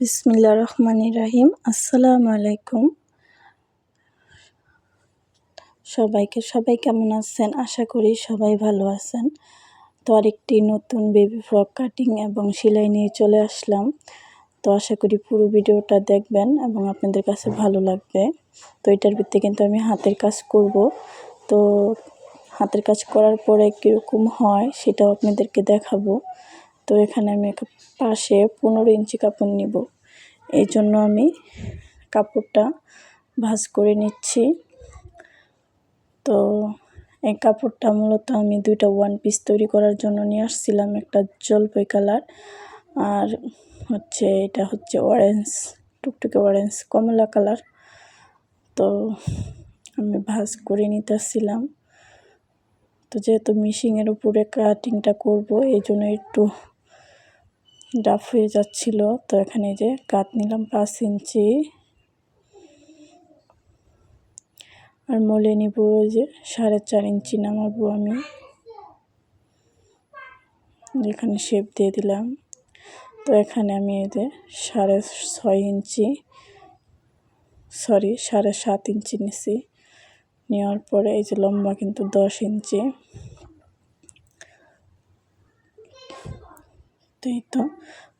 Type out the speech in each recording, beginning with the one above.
বিসমিল্লা রহমান রাহিম। আসসালামু আলাইকুম। সবাইকে, সবাই কেমন আছেন? আশা করি সবাই ভালো আছেন। তো আরেকটি নতুন বেবি ফ্রক কাটিং এবং সেলাই নিয়ে চলে আসলাম। তো আশা করি পুরো ভিডিওটা দেখবেন এবং আপনাদের কাছে ভালো লাগবে। তো এটার ভিত্তি কিন্তু আমি হাতের কাজ করব। তো হাতের কাজ করার পরে কীরকম হয় সেটাও আপনাদেরকে দেখাবো। তো এখানে আমি পাশে পনেরো ইঞ্চি কাপড় নিব। এই জন্য আমি কাপড়টা ভাজ করে নিচ্ছি। তো এই কাপড়টা মূলত আমি দুইটা ওয়ান পিস তৈরি করার জন্য নিয়ে আসছিলাম, একটা জলপাই কালার আর হচ্ছে এটা হচ্ছে অরেঞ্জ টুকটুকে অরেঞ্জ কমলা কালার। তো আমি ভাজ করে নিতেছিলাম। তো যেহেতু মিশিংয়ের উপরে কাটিংটা করব, এই জন্য একটু ডাফ হয়ে যাচ্ছিল। তো এখানে যে কাট নিলাম পাঁচ ইঞ্চি। আর মলে নিব যে সাড়ে চার ইঞ্চি নামাবো আমি। এখানে শেপ দিয়ে দিলাম। তো এখানে আমি যে সাড়ে ছয় ইঞ্চি, সরি, সাড়ে সাত ইঞ্চি নিছি। নেওয়ার পরে এই যে লম্বা কিন্তু দশ ইঞ্চি। তো এই তো।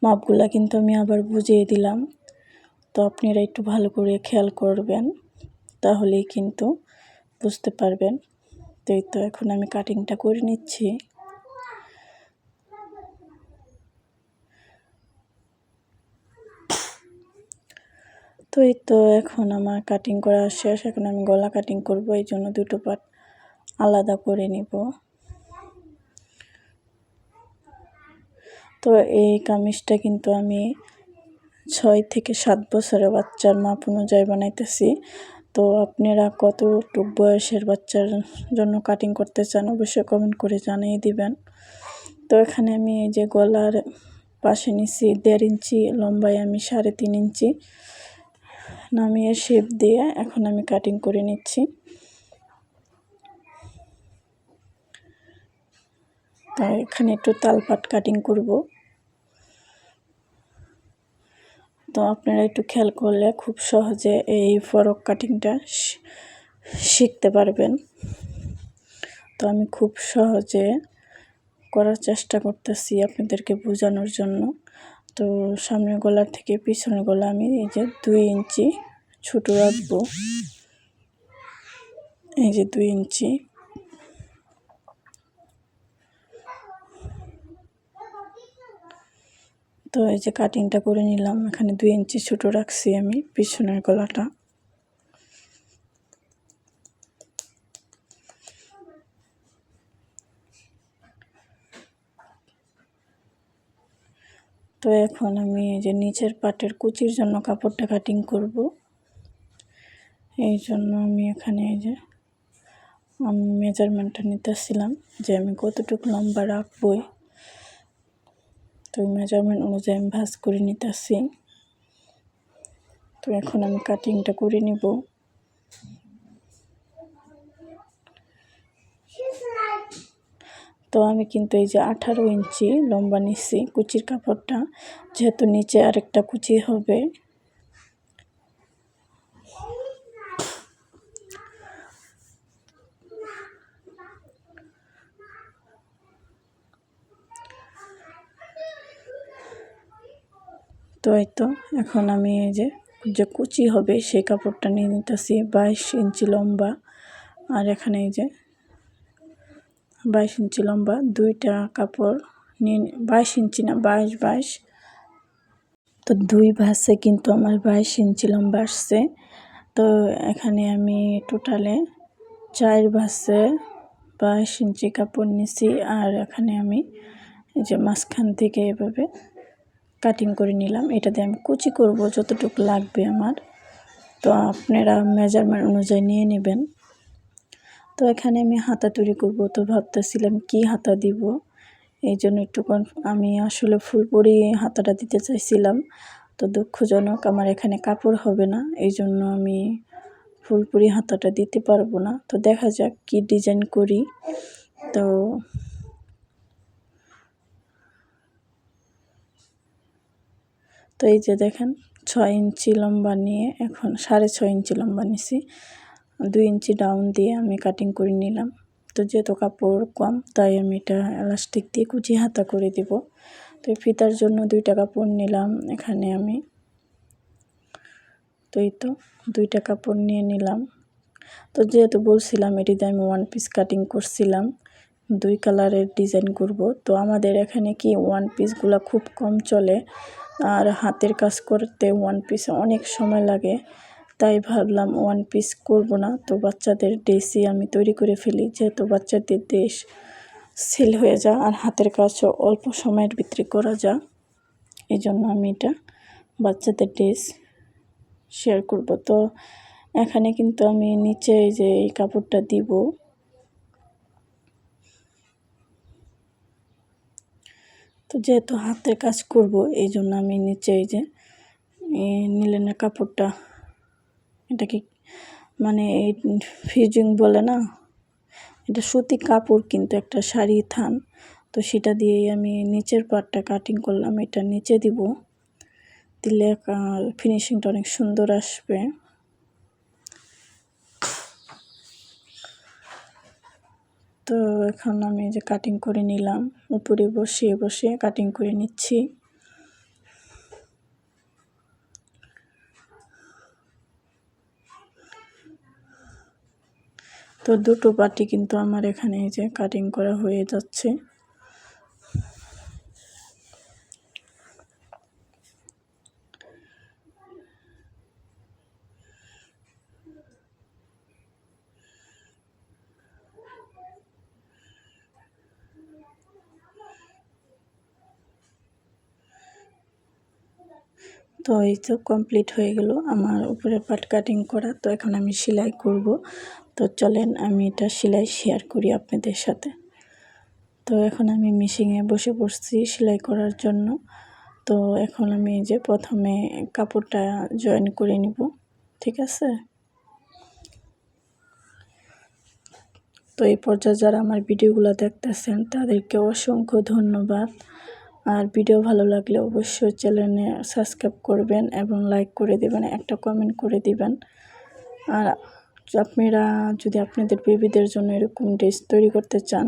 মাপগুলা কিন্তু আমি আবার বুঝিয়ে দিলাম। তো আপনারা একটু ভালো করে খেয়াল করবেন, তাহলেই কিন্তু বুঝতে পারবেন। তো এই তো এখন আমি কাটিংটা করে নিচ্ছি। তো এই তো এখন আমার কাটিং করা শেষ। এখন আমি গলা কাটিং করব, এই জন্য দুটো পাট আলাদা করে নিব। তো এই কামিজটা কিন্তু আমি ছয় থেকে সাত বছরের বাচ্চার মাপ অনুযায়ী বানাইতেছি। তো আপনারা কতটুক বয়সের বাচ্চার জন্য কাটিং করতে চান অবশ্যই কমেন্ট করে জানিয়ে দিবেন। তো এখানে আমি এই যে গলার পাশে নিছি দেড় ইঞ্চি, লম্বায় আমি সাড়ে তিন ইঞ্চি। নামিয়ে শেপ দিয়ে এখন আমি কাটিং করে নিচ্ছি। তো এখানে একটু তালপাট কাটিং করব। তো আপনারা একটু খেয়াল করলে খুব সহজে এই ফরক কাটিংটা শিখতে পারবেন। তো আমি খুব সহজে করার চেষ্টা করতেছি আপনাদেরকে বোঝানোর জন্য। তো সামনের গলার থেকে পিছনের গলা আমি এই যে দুই ইঞ্চি ছোটো রাখব। এই যে দুই ইঞ্চি। তো এই যে কাটিংটা করে নিলাম, এখানে দুই ইঞ্চি ছোটো রাখছি আমি, পিছনের গলাটা। তো এখন আমি এই যে নিচের পাটের কুচির জন্য কাপড়টা কাটিং করব। এই জন্য আমি এখানে এই যে আমি মেজারমেন্টটা নিতেছিলাম যে আমি কতটুকু লম্বা রাখবই। ওই মেজারমেন্ট অনুযায়ী আমি ভাজ করে নিতেছি। তো এখন আমি কাটিংটা করে নিব। তো আমি কিন্তু এই যে আঠারো ইঞ্চি লম্বা নিচ্ছি কুচির কাপড়টা, যেহেতু নিচে আরেকটা কুচি হবে। তো এই তো, এখন আমি এই যে যে কুচি হবে সেই কাপড়টা নিয়ে নিতেছি, বাইশ ইঞ্চি লম্বা। আর এখানে এই যে, বাইশ ইঞ্চি লম্বা, দুইটা কাপড় নিয়ে বাইশ ইঞ্চি না, বাইশ বাইশ। তো দুই ভাসে কিন্তু আমার বাইশ ইঞ্চি লম্বা আসছে। তো এখানে আমি টোটালে চার ভাসে বাইশ ইঞ্চি কাপড় নিছি, আর এখানে আমি এই যে মাঝখান থেকে এভাবে কাটিং করে নিলাম। এটা দিয়ে আমি কুচি করব, যতটুকু লাগবে আমার। তো আপনারা মেজারমেন্ট অনুযায়ী নিয়ে নেবেন। তো এখানে আমি হাতা তৈরি করব। তো ভাবতেছিলাম কি হাতা দিব? এই জন্য একটু আমি আসলে ফুলপুরি হাতাটা দিতে চাইছিলাম। তো দুঃখজনক আমার এখানে কাপড় হবে না। এই জন্য আমি ফুলপুরি হাতাটা দিতে পারব না। তো দেখা যাক কি ডিজাইন করি। তো তো এই যে দেখেন, ছয় ইঞ্চি লম্বা নিয়ে এখন সাড়ে ছয় ইঞ্চি লম্বা নিছি। দুই ইঞ্চি ডাউন দিয়ে আমি কাটিং করে নিলাম। তো যেহেতু কাপড় কম, তাই আমি এটা এলাস্টিক দিয়ে কুচি হাতা করে দিব। তো ফিতার জন্য দুইটা কাপড় নিলাম এখানে আমি। তো এই তো দুইটা কাপড় নিয়ে নিলাম। তো যেহেতু বলছিলাম এটিতে আমি ওয়ান পিস কাটিং করছিলাম, দুই কালারের ডিজাইন করব। তো আমাদের এখানে কি ওয়ান পিসগুলো খুব কম চলে। আর হাতের কাজ করতে ওয়ান পিস অনেক সময় লাগে। তাই ভাবলাম ওয়ান পিস করব না। তো বাচ্চাদের ড্রেসই আমি তৈরি করে ফেলি, যেহেতু বাচ্চাদের ড্রেস সেল হয়ে যায় আর হাতের কাজও অল্প সময়ের ভিতরে করা যায় এই জন্য আমি এটা বাচ্চাদের ড্রেস শেয়ার করব। তো এখানে কিন্তু আমি নিচে যে এই কাপড়টা দিব তো যেহেতু হাতের কাজ করব, এই জন্য আমি নিচে এই যে নিলেনের কাপড়টা এটা কি মানে এই ফিজিং বলে না, এটা সুতি কাপড় কিন্তু একটা শাড়ি থান। তো সেটা দিয়েই আমি নিচের পাটটা কাটিং করলাম, এটা নিচে দিব। দিলে ফিনিশিংটা অনেক সুন্দর আসবে। তো এখন আমি যে কাটিং করে নিলাম। উপরে বসিয়ে বসে কাটিং করে নিচ্ছি। তো দুটো পাটি কিন্তু আমার এখানে যে কাটিং করা হয়ে যাচ্ছে। তো এই তো কমপ্লিট হয়ে গেল আমার উপরে পাট কাটিং করা। তো এখন আমি সেলাই করব। তো চলেন আমি এটা সেলাই শেয়ার করি আপনাদের সাথে। তো এখন আমি মেশিনে বসে পড়ছি সেলাই করার জন্য। তো এখন আমি যে প্রথমে কাপড়টা জয়েন করে নিব, ঠিক আছে? তো এই পর্যায়ে যারা আমার ভিডিওগুলো দেখতেছেন, তাদেরকে অসংখ্য ধন্যবাদ। আর ভিডিও ভালো লাগলে অবশ্যই চ্যানেলে সাবস্ক্রাইব করবেন এবং লাইক করে দেবেন, একটা কমেন্ট করে দিবেন। আর আপনারা যদি আপনাদের বেবিদের জন্য এরকম ড্রেস তৈরি করতে চান,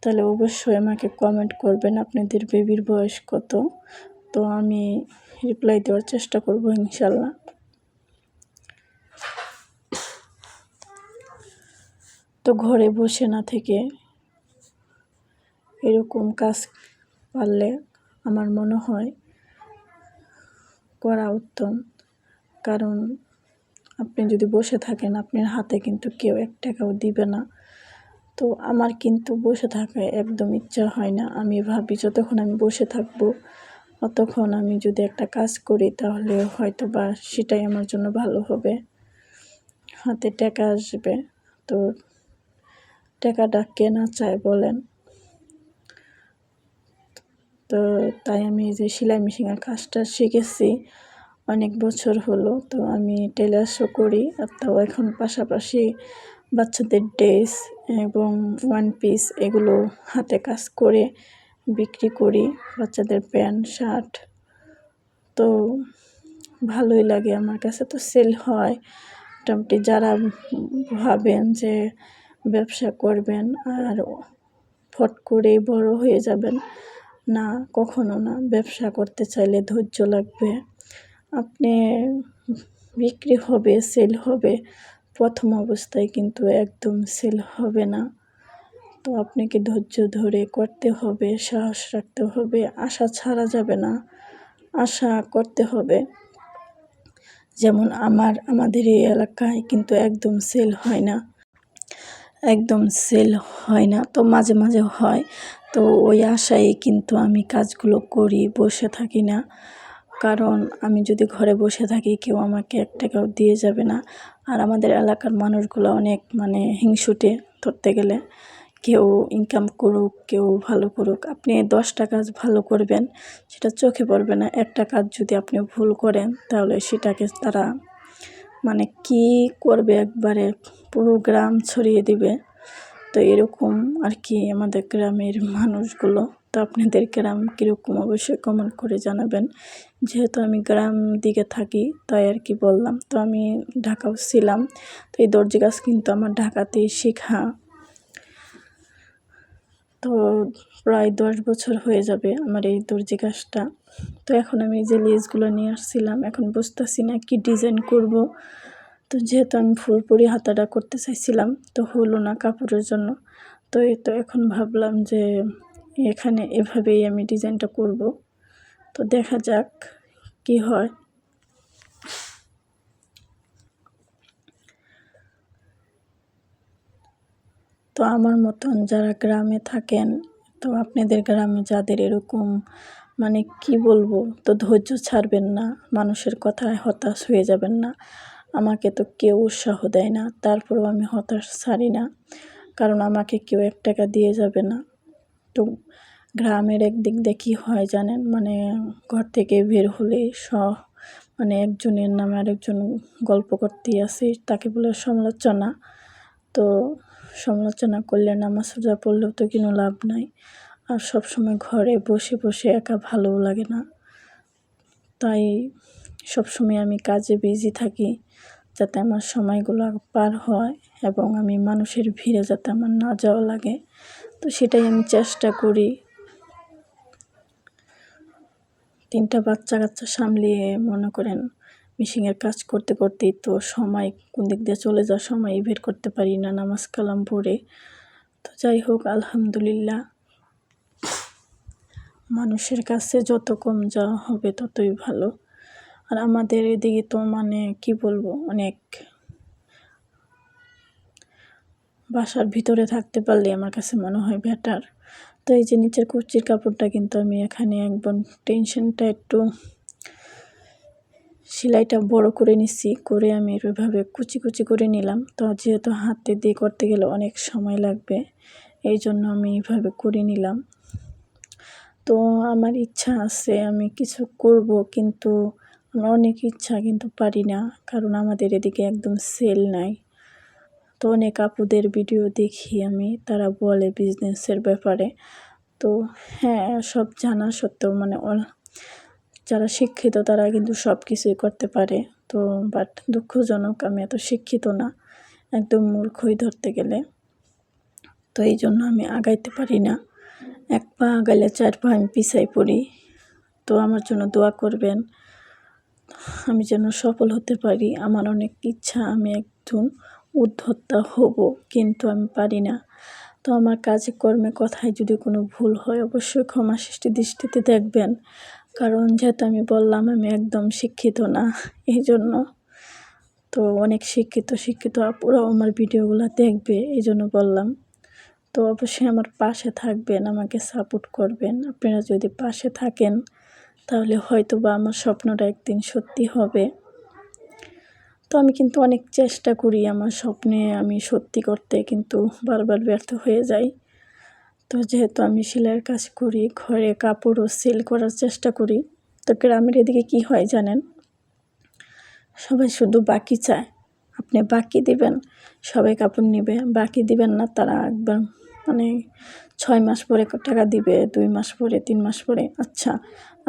তাহলে অবশ্যই আমাকে কমেন্ট করবেন আপনাদের বেবির বয়স কত। তো আমি রিপ্লাই দেওয়ার চেষ্টা করব ইনশাল্লাহ তো ঘরে বসে না থেকে এরকম কাজ পারলে আমার মনে হয় করা উত্তম। কারণ আপনি যদি বসে থাকেন, আপনার হাতে কিন্তু কেউ এক টাকাও দিবে না। তো আমার কিন্তু বসে থাকা একদম ইচ্ছা হয় না। আমি ভাবি, যতক্ষণ আমি বসে থাকব অতক্ষণ আমি যদি একটা কাজ করি, তাহলে হয়তো বা সেটাই আমার জন্য ভালো হবে। হাতে টাকা আসবে। তো টাকাটা কেনা চায় বলেন? তো তাই আমি যে সেলাই মেশিনের কাজটা শিখেছি। অনেক বছর হলো, তো আমি টেলার্সও করি তো এখন পাশাপাশি বাচ্চাদের ড্রেস এবং ওয়ান পিস এগুলো হাতে কাজ করে বিক্রি করি, বাচ্চাদের প্যান্ট, শার্ট। তো ভালোই লাগে আমার কাছে তো সেল হয়। মোটামুটি যারা ভাবেন যে ব্যবসা করবেন আর ফট করে বড় হয়ে যাবেন না, কখনো না। ব্যবসা করতে চাইলে ধৈর্য লাগবে। আপনি বিক্রি হবে সেল হবে। প্রথম অবস্থায় কিন্তু একদম সেল হবে না। তো আপনাকে ধৈর্য ধরে করতে হবে, সাহস রাখতে হবে। আশা ছাড়া যাবে না। আশা করতে হবে। যেমন আমার, আমাদের এই এলাকায় কিন্তু একদম সেল হয় না। একদম সেল হয় না। তো মাঝে মাঝে হয়। তো ওই আশায় কিন্তু আমি কাজগুলো করি, বসে থাকি না। কারণ আমি যদি ঘরে বসে থাকি, কেউ আমাকে এক টাকাও দিয়ে যাবে না। আর আমাদের এলাকার মানুষগুলো অনেক মানে হিংসুটে ধরতে গেলে। কেউ ইনকাম করুক, কেউ ভালো করুক। আপনি দশটা কাজ ভালো করবেন, সেটা চোখে পড়বে না। একটা কাজ যদি আপনি ভুল করেন, তাহলে সেটাকে তারা মানে কি করবে একবারে পুরো গ্রাম ছড়িয়ে দিবে। তো এরকম আর কি আমাদের গ্রামের মানুষগুলো। তো আপনাদের গ্রাম কীরকম অবশ্যই কমেন্ট করে জানাবেন। যেহেতু আমি গ্রাম দিকে থাকি, তাই আর কি বললাম। তো আমি ঢাকাও ছিলাম, তো এই দর্জি কাজ কিন্তু আমার ঢাকাতেই শেখা। তো প্রায় দশ বছর হয়ে যাবে আমার এই দর্জি কাজটা তো এখন আমি যে লেসগুলো নিয়ে আসছিলাম, এখন বুঝতেছি না কি ডিজাইন করব। তো যেহেতু আমি ফুলপুরি হাতাটা করতে চাইছিলাম, তো হলো না কাপড়ের জন্য। তো এই তো এখন ভাবলাম যে এখানে এভাবেই আমি ডিজাইনটা করব। তো দেখা যাক কি হয়। তো আমার মতন যারা গ্রামে থাকেন, তো আপনাদের গ্রামে যাদের এরকম মানে কি বলব, তো ধৈর্য ছাড়বেন না, মানুষের কথায় হতাশ হয়ে যাবেন না। আমাকে তো কেউ উৎসাহ দেয় না, তারপরেও আমি হতাশ ছাড়ি না। কারণ আমাকে কেউ এক টাকা দিয়ে যাবে না। তো গ্রামের একদিক দিয়ে কী হয় জানেন? মানে ঘর থেকে বের হলে স মানে একজনের নামে আরেকজন গল্প করতেই আসে, তাকে বলে সমালোচনা। তো সমালোচনা করলে নামাজ সোজা পড়লেও তো কোনো লাভ নাই। আর সব সময় ঘরে বসে বসে একা ভালোও লাগে না। তাই সবসময় আমি কাজে বিজি থাকি। যাতে আমার সময়গুলো পার হয় এবং আমি মানুষের ভিড়ে যাতে আমার না যাওয়া লাগে। তো সেটাই আমি চেষ্টা করি। তিনটা বাচ্চা কাচ্চা সামলিয়ে মনে করেন মিশিংয়ের কাজ করতে করতেই তো সময় কোন দিক দিয়ে চলে যাওয়ার সময় বের করতে পারি না নামাজ কালাম পড়ে। তো যাই হোক, আলহামদুলিল্লাহ। মানুষের কাছে যত কম যাওয়া হবে ততই ভালো। আর আমাদের এদিকে তো মানে কি বলব, অনেক বাসার ভিতরে থাকতে পারলে আমার কাছে মনে হয় বেটার তো এই যে নিচের কুচির কাপড়টা কিন্তু আমি এখানে একদম টেনশনটা একটু সেলাইটা বড় করে নিচ্ছি করে আমি এভাবে কুচি কুচি করে নিলাম। তো যেহেতু হাতে দিয়ে করতে গেলে অনেক সময় লাগবে, এই জন্য আমি এইভাবে করে নিলাম। তো আমার ইচ্ছা আছে আমি কিছু করব, কিন্তু আমার অনেক ইচ্ছা কিন্তু পারি না, কারণ আমাদের এদিকে একদম সেল নাই। তো অনেক আপুদের ভিডিও দেখি আমি, তারা বলে বিজনেসের ব্যাপারে। তো হ্যাঁ সব জানা সত্ত্বেও মানে যারা শিক্ষিত তারা কিন্তু সব কিছুই করতে পারে। তো বাট দুঃখজনক, আমি এত শিক্ষিত না, একদম মূর্খই ধরতে গেলে। তো এই জন্য আমি আগাইতে পারি না। এক পা আগাইলে চার পা আমি পিছাই পড়ি। তো আমার জন্য দোয়া করবেন। আমি যেন সফল হতে পারি। আমার অনেক ইচ্ছা, আমি একজন উদ্ধত্তা হব, কিন্তু আমি পারি না। তো আমার কাজে কর্মে কথায় যদি কোনো ভুল হয়, অবশ্যই ক্ষমা সৃষ্টি দৃষ্টিতে দেখবেন। কারণ যেহেতু আমি বললাম, আমি একদম শিক্ষিত না, এই জন্য। তো অনেক শিক্ষিত শিক্ষিত আপুরাও আমার ভিডিওগুলো দেখবে, এই জন্য বললাম। তো অবশ্যই আমার পাশে থাকবেন, আমাকে সাপোর্ট করবেন। আপনারা যদি পাশে থাকেন তাহলে হয়তো বা আমার স্বপ্নটা একদিন সত্যি হবে। তো আমি কিন্তু অনেক চেষ্টা করি আমার স্বপ্নে আমি সত্যি করতে, কিন্তু বারবার ব্যর্থ হয়ে যাই। তো যেহেতু আমি সেলাইয়ের কাজ করি, ঘরে কাপড়ও সেল করার চেষ্টা করি, তো গ্রামের এদিকে কি হয় জানেন? সবাই শুধু বাকি চায়। আপনি বাকি দিবেন, সবাই কাপড় নিবে, বাকি দিবেন না, তারা একবার মানে ছয় মাস পরে টাকা দিবে, দুই মাস পরে, তিন মাস পরে আচ্ছা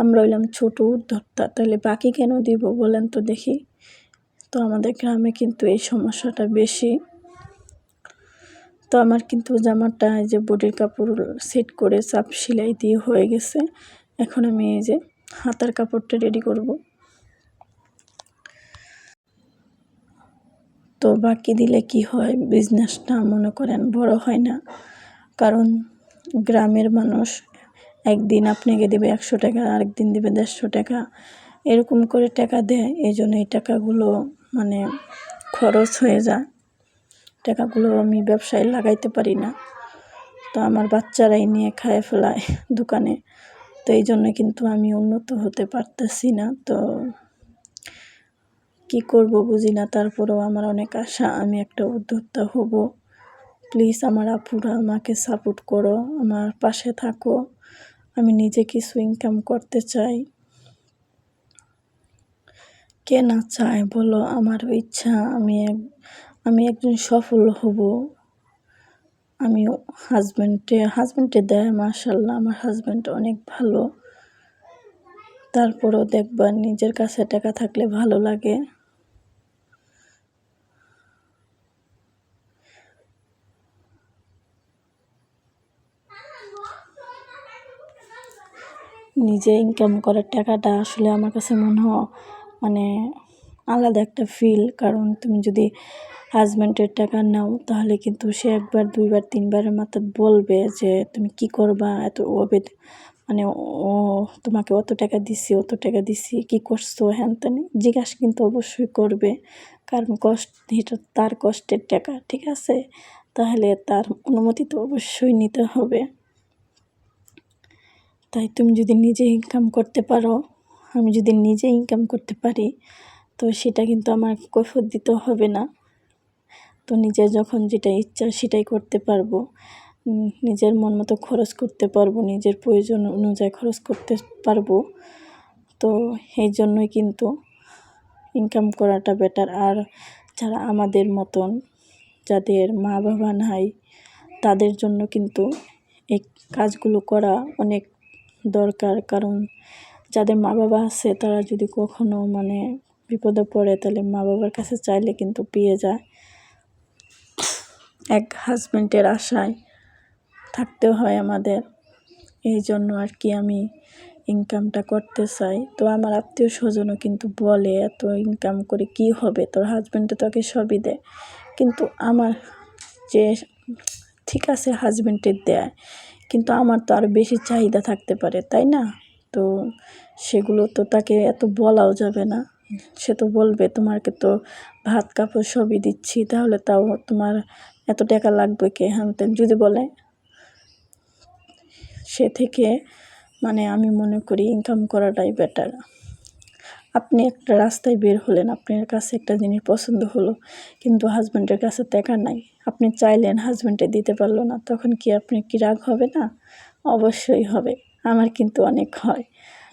আমরা হইলাম ছোটো উদ্যোক্তা, তাহলে বাকি কেন দিব বলেন তো দেখি। তো আমাদের গ্রামে কিন্তু এই সমস্যাটা বেশি। তো আমার কিন্তু জামাটা এই যে বডির কাপড় সেট করে চাপ সেলাই দিয়ে হয়ে গেছে। এখন আমি এই যে হাতার কাপড়টা রেডি করব। তো বাকি দিলে কি হয়, বিজনেসটা মনে করেন বড় হয় না। কারণ গ্রামের মানুষ একদিন আপনাকে দেবে একশো টাকা, আরেকদিন দেবে দেড়শো টাকা। এরকম করে টাকা দেয়, এই জন্য এই টাকাগুলো মানে খরচ হয়ে যায়। টাকাগুলো আমি ব্যবসায় লাগাইতে পারি না। তো আমার বাচ্চারাই নিয়ে খায় ফেলায় দোকানে। তো এই জন্য কিন্তু আমি উন্নত হতে পারতেছি না। তো কি করব বুঝি না, তারপরেও আমার অনেক আশা, আমি একটা উদ্যোক্তা হব। প্লিজ আমার আপুরা আমাকে সাপোর্ট করো, আমার পাশে থাকো। আমি নিজে কিছু ইনকাম করতে চাই? কে না চায় বলো আমার ইচ্ছা, আমি এক, আমি একজন সফল হব। আমি হাজব্যান্ডে হাজব্যান্ডে দেয় মাশাল্লাহ আমার হাজব্যান্ড অনেক ভালো। তারপরও দেখবা নিজের কাছে টাকা থাকলে ভালো লাগে। নিজে ইনকাম করার টাকাটা আসলে আমার কাছে মনে হয় মানে আলাদা একটা ফিল কারণ তুমি যদি হাজব্যান্ডের টাকা নাও, তাহলে কিন্তু সে একবার, দুইবার, তিনবারের মাথা বলবে যে তুমি কি করবা, এত অবেদ মানে ও তোমাকে অত টাকা দিছি, অত টাকা দিছি, কি করছ, হ্যান তেন জিজ্ঞাসা কিন্তু অবশ্যই করবে। কারণ কষ্ট, এটা তার কষ্টের টাকা, ঠিক আছে? তাহলে তার অনুমতি তো অবশ্যই নিতে হবে। তাই তুমি যদি নিজে ইনকাম করতে পারো, আমি যদি নিজে ইনকাম করতে পারি, তো সেটা কিন্তু আমার কৈফত দিতে হবে না। তো নিজের যখন যেটা ইচ্ছা সেটাই করতে পারব। নিজের মন মতো খরচ করতে পারব, নিজের প্রয়োজন অনুযায়ী খরচ করতে পারব। তো এই জন্যই কিন্তু ইনকাম করাটা বেটার আর যারা আমাদের মতন, যাদের মা বাবা নাই, তাদের জন্য কিন্তু এই কাজগুলো করা অনেক দরকার। কারণ যাদের মা বাবা আছে, তারা যদি কখনো মানে বিপদে পড়ে, তাহলে মা বাবার কাছে চাইলে কিন্তু পেয়ে যায়। এক হাজব্যান্ডের আশায় থাকতে হয় আমাদের। এই জন্য আর কি আমি ইনকামটা করতে চাই। তো আমার আত্মীয় স্বজনও কিন্তু বলে, এত ইনকাম করে কি হবে? তোর হাজব্যান্ডে তোকে সবই দেয়। কিন্তু আমার যে ঠিক আছে হাজব্যান্ডের দেয়। কিন্তু আমার তো আরও বেশি চাহিদা থাকতে পারে, তাই না? তো সেগুলো তো তাকে এত বলাও যাবে না। সে তো বলবে তোমারকে তো ভাত, কাপড় সবই দিচ্ছি, তাহলে তাও তোমার এত টাকা লাগবে কে? হ্যান যদি বলে। সে থেকে মানে আমি মনে করি ইনকাম করাটাই বেটার আপনি একটা রাস্তায় বের হলেন, আপনার কাছে একটা জিনিস পছন্দ হলো, কিন্তু হাজব্যান্ডের কাছে টাকা নাই। আপনি চাইলেন হাজব্যান্ডে দিতে পারল না, তখন কি আপনি কি রাগ হবে না? অবশ্যই হবে, আমার কিন্তু অনেক হয়।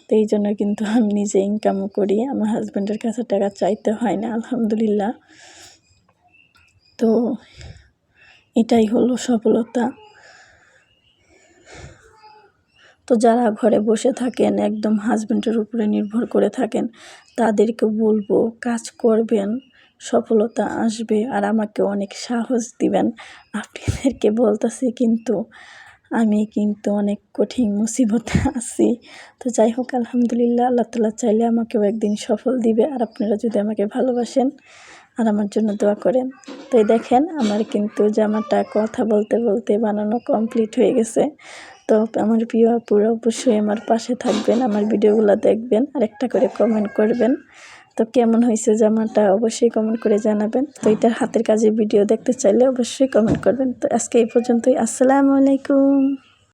তো এই জন্য কিন্তু আমি নিজে ইনকামও করি, আমার হাজব্যান্ডের কাছে টাকা চাইতে হয় না, আলহামদুলিল্লাহ। তো এটাই হলো সফলতা। তো যারা ঘরে বসে থাকেন, একদম হাজব্যান্ডের উপরে নির্ভর করে থাকেন, তাদেরকে বলব কাজ করবেন, সফলতা আসবে আর আমাকে অনেক সাহস দিবেন। আপনাদেরকে বলতেছি কিন্তু আমি কিন্তু অনেক কঠিন মুসিবতে আছি। তো যাই হোক, আলহামদুলিল্লাহ, আল্লাহ তালা চাইলে আমাকেও একদিন সফল দিবে আর আপনারা যদি আমাকে ভালোবাসেন আর আমার জন্য দোয়া করেন। তো দেখেন, আমার কিন্তু জামাটা কথা বলতে বলতে বানানো কমপ্লিট হয়ে গেছে। তো আমার প্রিয় আপুরা অবশ্যই আমার পাশে থাকবেন, আমার ভিডিওগুলো দেখবেন আর একটা করে কমেন্ট করবেন। তো কেমন হয়েছে জামাটা অবশ্যই কমেন্ট করে জানাবেন। তো এটার হাতের কাজে ভিডিও দেখতে চাইলে অবশ্যই কমেন্ট করবেন। তো আজকে এই পর্যন্তই। আসসালামু আলাইকুম।